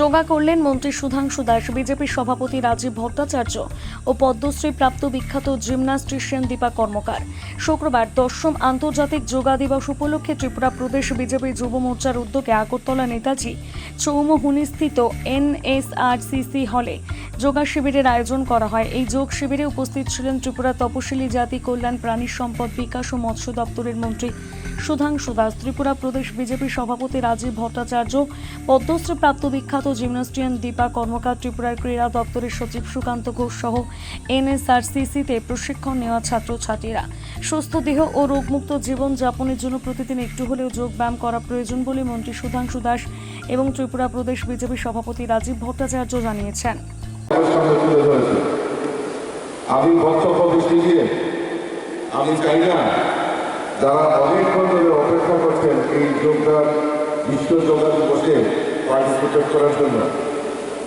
যোগা করলেন মন্ত্রী সুধাংশু দাস, বিজেপির সভাপতি রাজীব ভট্টাচার্য ও পদ্মশ্রী প্রাপ্ত বিখ্যাত জিমন্যাস্টিশিয়ান দীপা কর্মকার। শুক্রবার দশম আন্তর্জাতিক যোগা দিবস উপলক্ষে ত্রিপুরা প্রদেশ বিজেপি যুব মোর্চার উদ্যোগে আগরতলা নেতাজি চৌমহুনিস্থিত এনএসআরসিসি হলে যোগা শিবিরের আয়োজন করা হয়। এই যোগ শিবিরে উপস্থিত ছিলেন ত্রিপুরা তপশিলি জাতি কল্যাণ, প্রাণী সম্পদ বিকাশ ও মৎস্য দপ্তরের মন্ত্রী সুধাংশু দাস, ত্রিপুরা প্রদেশ বিজেপি সভাপতি রাজীব ভট্টাচার্য, পদ্মশ্রী প্রাপ্ত বিখ্যাত জিমনাস্টিয়ান দীপা কর্মকার, ত্রিপুরার ক্রীড়া দপ্তরের সচিব সুকান্ত ঘোষ সহ এনএসআরসিসিতে প্রশিক্ষণ নেওয়া ছাত্রছাত্রীরা। সুস্থ দেহ ও রোগমুক্ত জীবন যাপনের জন্য প্রতিদিন একটু হলেও যোগ ব্যায়াম করা প্রয়োজন বলে মন্ত্রী সুধাংশু দাস এবং ত্রিপুরা প্রদেশ বিজেপি সভাপতি রাজীব ভট্টাচার্য জানিয়েছেন। তুলে ধরেছে আমি বক্তব্য দৃষ্টি দিয়ে আমি চাই না যারা অনেকক্ষণ ধরে অপেক্ষা করছেন এই যোগদান বিশ্ব যোগা দিবসে পার্টিসিপেট করার জন্য।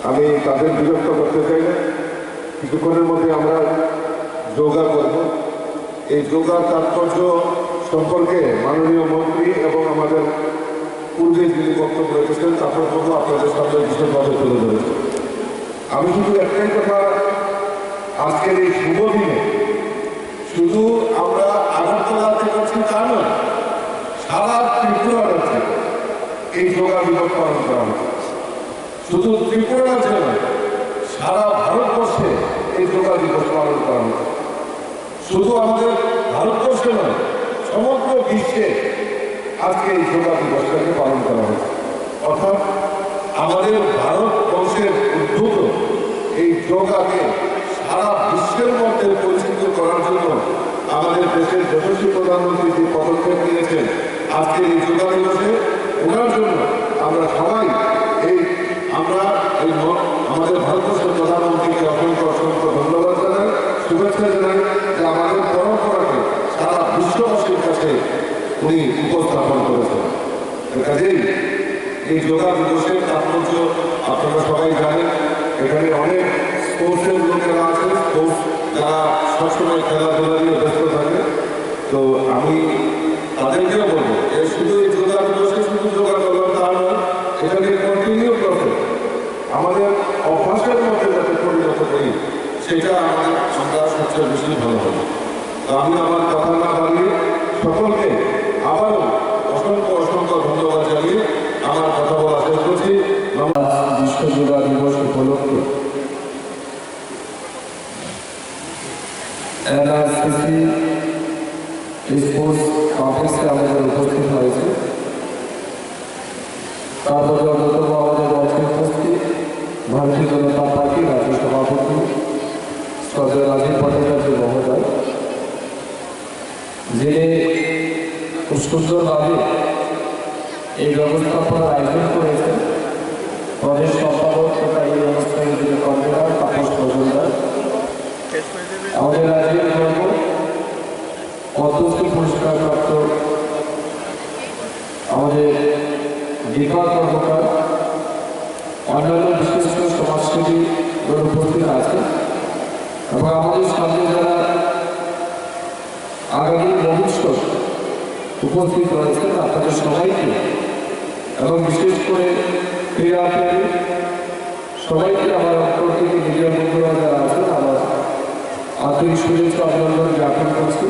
আমি তাদের বিরক্ত করতে চাই না। কিছুক্ষণের মধ্যে আমরা যোগা করব। এই যোগার তাৎপর্য সম্পর্কে মাননীয় মন্ত্রী এবং আমাদের পূর্বে যিনি বক্তব্য রেখেছেন তাৎপর্য আপনাদের সামনে বিশেষভাবে তুলে ধরেছেন আমি শুধু একটাই কথা আজকের এই শুভ দিনে শুধু আমরা আগরতলাতে করছি তা নয়, সারা ত্রিপুরা রাজ্যে এই যোগা দিবস পালন করা হচ্ছে। শুধু ত্রিপুরা রাজ্যে সারা ভারতবর্ষে এই যোগা দিবস পালন করা হচ্ছে। শুধু আমাদের ভারতবর্ষে নয়, সমগ্র বিশ্বে আজকে এই যোগা দিবসটাকে পালন করা হচ্ছে। অর্থাৎ আমাদের ভারতবর্ষের যোগাকে সারা বিশ্বের মধ্যে পরিচিত করার জন্য আমাদের দেশের যশস্বী প্রধানমন্ত্রী যে পদক্ষেপ নিয়েছেন আজকে এই যোগা দিবসে, ওনার জন্য আমরা সবাই এই, আমরা এই আমাদের ভারতবর্ষের প্রধানমন্ত্রীকে অসংখ্য অসংখ্য ধন্যবাদ জানাই, শুভেচ্ছা জানাই যে আমাদের পরম্পরাকে সারা বিশ্ববাসীর কাছে উনি উপস্থাপন করেছেন। কাজেই এই যোগা দিবসের তাৎপর্য আপনারা সবাই জানেন, এখানে অনেক স্পোর্টসের লোকেরা আছেন স্পোর্টস যারা সবসময় খেলাধুলা নিয়ে ব্যস্ত থাকে। তো আমি তাদেরকেও বলব যে শুধু এই যোগা দিবসে শুধু যোগা করলাম তা নয় এটাকে কন্টিনিউ করতে আমাদের অভ্যাসের মধ্যে যাতে পরিণত করি, সেটা আমার আমরা সবচেয়ে বেশি ভালো হবে। তো আমি আমার কথা না বাড়িয়ে সকলকে আবারও অসংখ্য অসংখ্য ধন্যবাদ জানিয়ে আমার কথা বলা শেষ করছি। বিশ্ব যোগা দিবস উপলক্ষে এনআরসিসি স্পোর্টস কমপ্লেক্সে আমাদের উপস্থিত হয়েছে। তারপরে অন্যতম আমাদের মঞ্চে উপস্থিত ভারতীয় জনতা পার্টি, রাজ্য সভাপতি শ্রদ্ধা রাজীব ভট্টাচার্য মহোদয়, যিনি সুন্দরভাবে এই ব্যবস্থাপনার আয়োজন করেছেন। প্রদেশ সম্পাদক তথা এই অনুষ্ঠানের যিনি কনভেনার তাপস মজুমদার আমাদের রাজ্যের গর্ব পদ্মশ্রী পুরস্কারপ্রাপ্ত আমাদের দীপা কর্মকার অন্যান্য বিশিষ্ট সমাজসেবী উপস্থিত আছে এবং আমাদের সামনে যারা আগামী ভবিষ্যৎ উপস্থিত রয়েছেন, আপনাদের সবাইকে এবং বিশেষ করে ক্রীড়াপ্রেমী সবাইকে আমার অন্তর থেকে মিডিয়া বন্ধুরা যারা আছেন, আমার আন্তরিক শুভেচ্ছা, অভিনন্দন জ্ঞাপন করছি।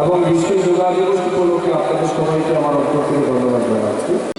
এবং বিশ্ব যোগা দিবস উপলক্ষে আপনাদের সবাইকে আমার অন্তর থেকে ধন্যবাদ জানাচ্ছি।